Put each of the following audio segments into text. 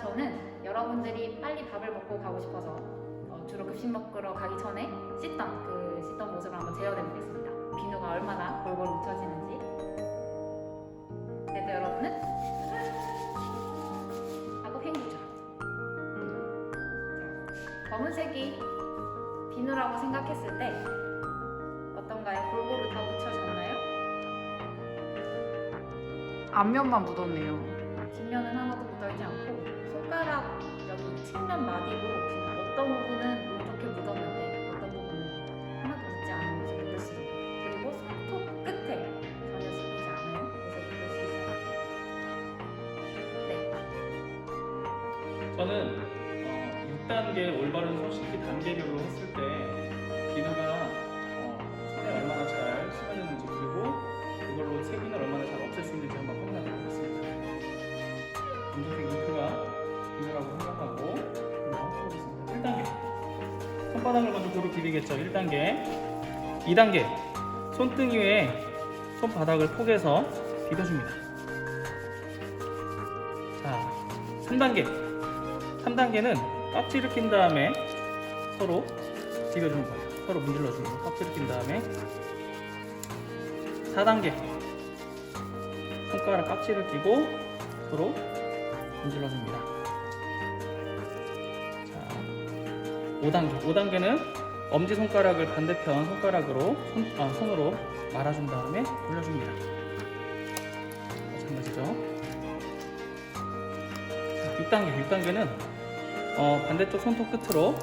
저는 여러분들이 빨리 밥을 먹고 가고 싶어서 어, 주로 급식 먹으러 가기 전에 씻던 그 씻던 모습을 한번 재현해 보겠습니다. 비누가 얼마나 골고루 묻혀지는지. 그래도 여러분은 하고 헹구죠. 자, 검은색이 비누라고 생각했을 때 어떤가요? 골고루 다 묻혀졌나요? 앞면만 묻었네요. 뒷면은 하나도 묻어있지 않고 측면 지금 어떤 부분은 이렇게 묻었는데 어떤 부분은 하나도 묻지 않은 수 있어요. 그리고 손톱 끝에 전혀 씹히지 않은 모습을 볼수 있어요. 네, 저는 어, 6단계 올바른 손 씻기 단계별로 했을 때 비누가 어, 손에 얼마나 잘 씹어졌는지 그리고 그걸로 세균을 얼마나 잘 없앨 수 있는지 한번 확인하도록 하겠습니다. 손바닥을 먼저 고루 비비겠죠. 1단계 2단계 손등이 위에 손바닥을 포개서 비벼줍니다. 자, 3단계 3단계는 깍지를 낀 다음에 서로 비벼주는 거예요. 서로 문질러주는 거예요. 깍지를 낀 다음에 4단계 손가락 깍지를 끼고 서로 문질러줍니다. 5단계 5단계는 엄지손가락을 반대편 손가락으로 손, 아, 손으로 말아준 다음에 돌려줍니다. 마찬가지죠. 자, 6단계 6단계는 어, 반대쪽 손톱 끝으로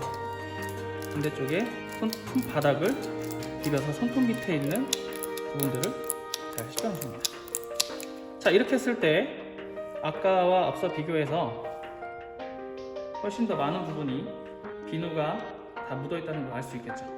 반대쪽에 손, 손바닥을 비벼서 손톱 밑에 있는 부분들을 잘 씹어줍니다. 자 이렇게 했을 때 아까와 앞서 비교해서 훨씬 더 많은 부분이 비누가 다 묻어있다는 걸 알 수 있겠죠.